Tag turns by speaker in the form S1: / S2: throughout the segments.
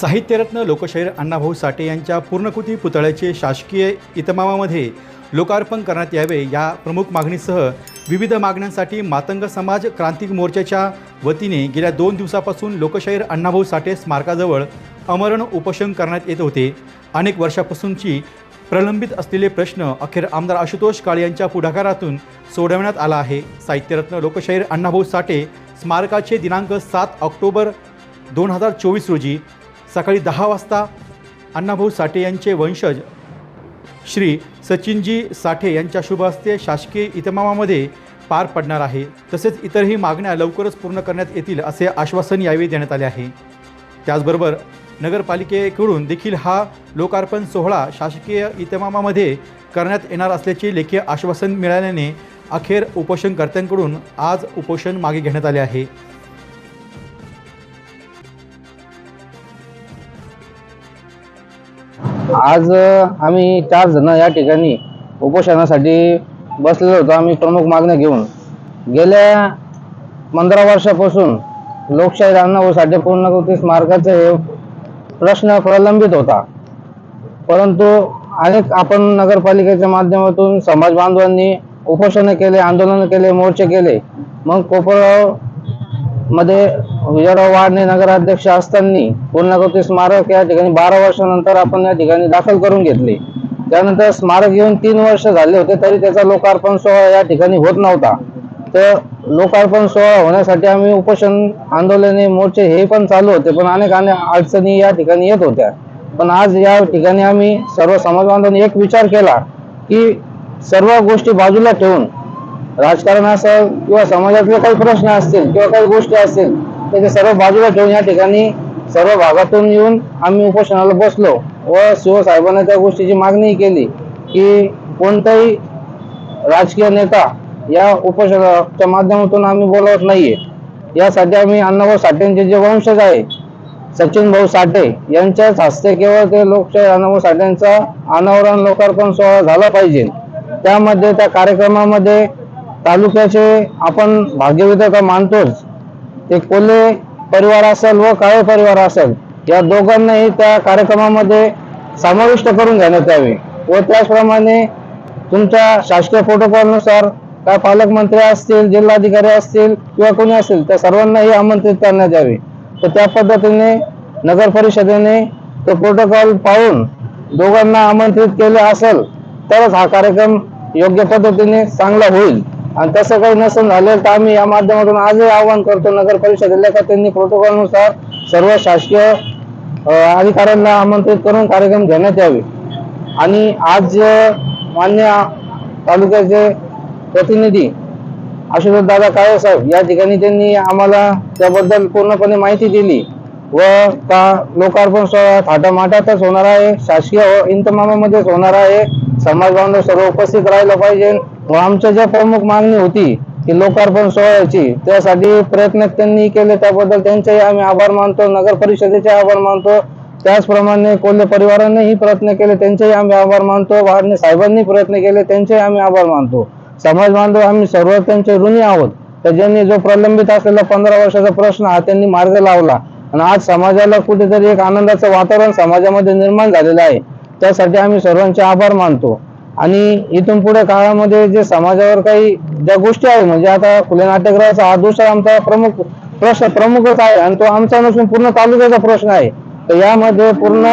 S1: साहित्यरत्न लोकशाहीर अण्णाभाऊ साठे यांच्या पूर्णकृती पुतळ्याचे शासकीय इतमामामध्ये लोकार्पण करण्यात यावे या प्रमुख मागणीसह विविध मागण्यांसाठी मातंग समाज क्रांतिक मोर्चाच्या वतीने गेल्या दोन दिवसापासून लोकशाहीर अण्णाभाऊ साठे स्मारकाजवळ अमरण उपोषण करण्यात येत होते. अनेक वर्षापासूनची प्रलंबित असलेले प्रश्न अखेर आमदार आशुतोष काळे यांच्या पुढाकारातून सोडवण्यात आला आहे. साहित्यरत्न लोकशाहीर अण्णाभाऊ साठे स्मारकाचे दिनांक सात ऑक्टोबर दोन हजार चोवीस रोजी सकाळी दहा वाजता अण्णाभाऊ साठे यांचे वंशज श्री सचिनजी साठे यांच्या शुभ हस्ते शासकीय इतमामामध्ये पार पडणार आहे. तसेच इतरही मागण्या लवकरच पूर्ण करण्यात येतील असे आश्वासन यावेळी देण्यात आले आहे. त्याचबरोबर नगरपालिकेकडून देखील हा लोकार्पण सोहळा शासकीय इतमामामध्ये करण्यात येणार असल्याचे लेखी आश्वासन मिळाल्याने अखेर उपोषणकर्त्यांकडून आज उपोषण मागे घेण्यात आले आहे.
S2: आज आम्ही चार जण या ठिकाणी उपोषणासाठी बसलेलो होतो. आम्ही प्रमुख मागण्या घेऊन. गेल्या पंधरा वर्षापासून लोकशाही अण्णाभाऊसाठी पूर्णकृती स्मारकाचे हे प्रश्न प्रलंबित होता. परंतु अनेक आपण नगरपालिकेच्या माध्यमातून समाज बांधवांनी उपोषणं केले आंदोलन केले मोर्चे केले. मग कोपरगावमध्ये विजयराव वाडणे नगराध्यक्ष असताना पूर्णाकृती स्मारक या ठिकाणी बारा वर्षानंतर आपण या ठिकाणी दाखल करून घेतले. त्यानंतर स्मारक येऊन तीन वर्ष झाले होते तरी त्याचा लोकार्पण सोहळा या ठिकाणी होत नव्हता. तर लोकार्पण सोहळा होण्यासाठी आम्ही उपोषण आंदोलने मोर्चे हे पण चालू होते पण अनेक अनेक अडचणी या ठिकाणी येत होत्या. पण आज या ठिकाणी आम्ही सर्व समाज बांधवांनी एक विचार केला की सर्व गोष्टी बाजूला ठेवून राजकारण असेल किंवा समाजातले काही प्रश्न असतील किंवा काही गोष्टी असतील तर ते सर्व बाजूला ठेवून या ठिकाणी सर्व भागातून येऊन आम्ही उपोषणाला बसलो व शिवसाहेबांना त्या गोष्टीची मागणी केली की कोणताही राजकीय नेता या उपोषणाच्या माध्यमातून आम्ही बोलवत नाहीये. यासाठी आम्ही अण्णाभाऊ साठेंचे जे वंशज आहे सचिन भाऊ साठे यांच्याच हस्ते केवळ ते लोकशाही अण्णाभाऊ साठेंचा अनावरण लोकार्पण सोहळा झाला पाहिजे. त्यामध्ये त्या कार्यक्रमामध्ये तालुक्याचे आपण भाग्यविधाता मानतोच. ते कोल्हे परिवार असेल व काळे परिवार असेल या दोघांनाही त्या कार्यक्रमामध्ये समाविष्ट करून घेण्यात यावे. व त्याचप्रमाणे तुमच्या शासकीय प्रोटोकॉलनुसार काय पालकमंत्री असतील जिल्हाधिकारी असतील किंवा कोणी असतील त्या सर्वांनाही आमंत्रित करण्यात यावे. तर त्या पद्धतीने नगर परिषदेने तो प्रोटोकॉल पाहून दोघांना आमंत्रित केले असेल तरच हा कार्यक्रम योग्य पद्धतीने चांगला होईल. आणि तसं काही नसं झालं तर आम्ही या माध्यमातून आजही आवाहन करतो नगर परिषदेला का त्यांनी प्रोटोकॉलनुसार सर्व शासकीय अधिकाऱ्यांना आमंत्रित करून कार्यक्रम घेण्यात यावे. आणि आज मान्य तालुक्याचे प्रतिनिधी आशुतोष दादा काळे साहेब या ठिकाणी त्यांनी आम्हाला त्याबद्दल पूर्णपणे माहिती दिली व का लोकार्पण सोहळा थाटामाटातच होणार आहे शासकीय व इंतमामामध्येच होणार आहे. समाज बांधव सर्व उपस्थित राहिलं पाहिजे. व आमच्या ज्या प्रमुख मागणी होती की लोकार्पण सोहळ्याची त्यासाठी प्रयत्न त्यांनी केले. त्याबद्दल त्यांचेही आम्ही आभार मानतो नगर परिषदेचे आभार मानतो. त्याचप्रमाणे कोल्हे परिवारानेही प्रयत्न केले त्यांचेही आम्ही आभार मानतो. वारणे साहेबांनी प्रयत्न केले त्यांचेही आम्ही आभार मानतो. समाज बांधव आम्ही सर्व त्यांचे ऋणी आहोत. तर ज्यांनी जो प्रलंबित असलेला पंधरा वर्षाचा प्रश्न हा त्यांनी मार्ग लावला. आणि आज समाजाला कुठेतरी एक आनंदाचं वातावरण समाजामध्ये निर्माण झालेलं आहे. त्यासाठी आम्ही सर्वांचे आभार मानतो. आणि इथून पुढे काळामध्ये जे समाजावर काही ज्या गोष्टी आहेत म्हणजे आता खुले नाट्यगृहाचा हा दुसरा आमचा प्रमुख प्रश्न प्रमुखच आहे आणि तो आमचा नसून पूर्ण तालुक्याचा प्रश्न आहे. तर यामध्ये पूर्ण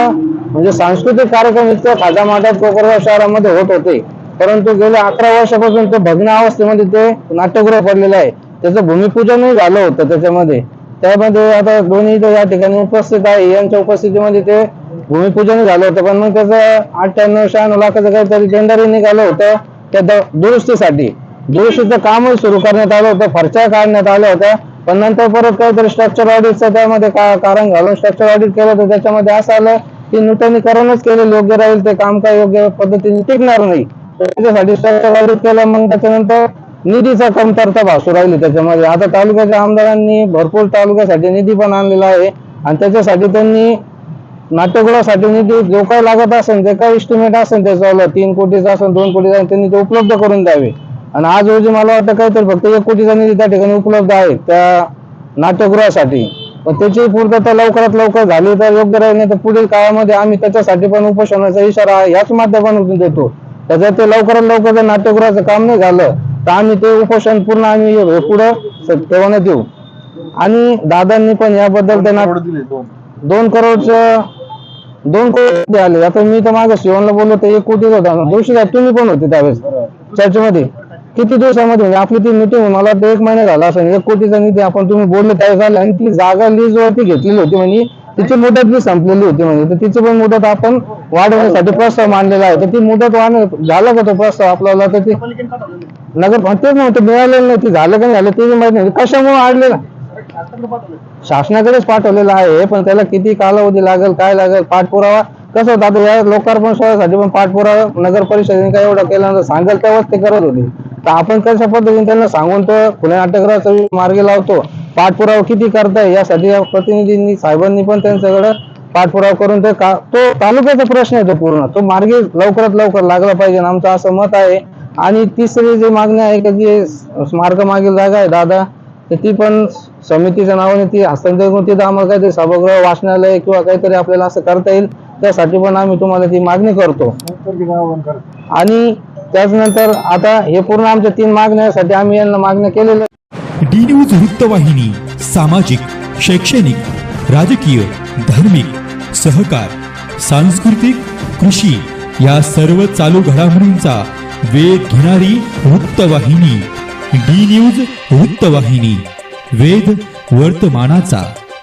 S2: म्हणजे सांस्कृतिक कार्यक्रम इतक्या थाटामाटात कोपरगाव शहरामध्ये होत होते. परंतु गेल्या अकरा वर्षापासून ते भग्न अवस्थेमध्ये ते नाट्यगृह पडलेलं आहे. त्याचं भूमिपूजनही झालं होतं त्याच्यामध्ये. त्यामध्ये आता दोन्ही या ठिकाणी उपस्थित आहे. यांच्या उपस्थितीमध्ये ते भूमिपूजन झालं होतं पण मग त्याचं अठ्ठ्याण्णव शहाण्णव लाखाचं काहीतरी टेंडरही निघालं होतं त्या दुरुस्तीसाठी. दुरुस्तीचं कामही सुरू करण्यात आलं होतं फरच्या काढण्यात आल्या होत्या पण नंतर परत काहीतरी स्ट्रक्चर ऑडिटचं त्यामध्ये का कारण घालून स्ट्रक्चर ऑडिट केलं होतं त्याच्यामध्ये असं आलं की नूतनीकरणच केलं योग्य राहील ते काम काय योग्य पद्धतीने टिकणार नाही. त्याच्यासाठी स्ट्रक्चर ऑडिट केलं मग त्याच्यानंतर निधीचा कमतरता भासू राहिली त्याच्यामध्ये. आता तालुक्याच्या आमदारांनी भरपूर तालुक्यासाठी निधी पण आणलेला आहे आणि त्याच्यासाठी त्यांनी नाट्यगृहासाठी निधी जो काही लागत असेल जे काही इस्टिमेट असेल त्याच्यावर तीन कोटीचा असेल दोन कोटीचा असेल, त्यांनी ते उपलब्ध करून द्यावे. आणि आज रोजी मला वाटतं काहीतरी फक्त एक कोटीचा निधी त्या ठिकाणी उपलब्ध आहे त्या नाट्यगृहासाठी. पण त्याची पूर्तता लवकरात लवकर झाली तर योग्य राहील नाही तर पुढील काळामध्ये आम्ही त्याच्यासाठी पण उपोषणाचा इशारा याच माध्यमातून देतो. तर जर ते लवकरात लवकर जर नाट्यगृहाचं काम नाही झालं तर आम्ही ते उपोषण पूर्ण आम्ही पुढं स- ठेवण्यात येऊ आणि दादांनी पण याबद्दल त्यांना दोन करोडचं दोन कोटी आले. आता मी तर मागे शिवनला बोललो तर एक कोटी होता. दोषी साहेब तुम्ही पण होते त्यावेळेस चर्चेमध्ये. किती दिवसामध्ये? म्हणजे आपली ती मिटिंग मला वाटतं एक महिना झाला असं एक कोटीचा निधी आपण तुम्ही बोलले त्यावेळेस आले आणि ती जागा लीज वरती घेतलेली होती म्हणजे तिची मुदत बी संपलेली होती म्हणजे तर तिची पण मुदत आपण वाढवण्यासाठी प्रस्ताव मांडलेला आहे. तर ती मुदत वाढ झाला का तो प्रस्ताव आपल्याला? तर ती नगर तेच नव्हतं मिळालेलं नाही ती झालं का नाही झालं ते माहिती नाही. कशामुळे वाढलेलं? शासनाकडेच पाठवलेलं आहे पण त्याला किती कालावधी लागेल काय लागेल पाठपुरावा कसं होतं? आता या लोकार्पण सोहळ्यासाठी पण पाठपुरावा नगर परिषदेने काय एवढं केल्यानंतर सांगेल तेव्हाच ते करत होते? तर आपण कशा पद्धतीने त्यांना सांगून तो खुल्या नाट्यगृहाचा मार्गी लावतो? पाठपुरावा किती करताय? यासाठी या प्रतिनिधींनी साहेबांनी पण त्यांच्याकडे पाठपुरावा करून ते का तो तालुक्याचा प्रश्न आहे तो पूर्ण. तो मार्गी लवकरात लवकर लागला पाहिजे आमचं असं मत आहे. आणि तिसरी जी मागणी आहे की जी स्मारक मागील जागा आहे दादा तर ती पण समितीच्या नावाने ती हस्तांतरित करून तिथं आम्हाला काहीतरी सभागृह वाचनालय किंवा काहीतरी आपल्याला असं करता येईल त्यासाठी पण आम्ही तुम्हाला ती मागणी करतो. आणि त्याचनंतर आता हे पूर्ण आमच्या तीन मागण्यासाठी आम्ही यांना मागण्या केलेल्या
S3: डी न्यूज वृत्तवाहिनी सामाजिक शैक्षणिक राजकीय धार्मिक सहकार सांस्कृतिक कृषी या सर्व चालू घडामोडींचा वेध घेणारी वृत्तवाहिनी डी न्यूज वृत्तवाहिनी. वेद वर्तमानाचा.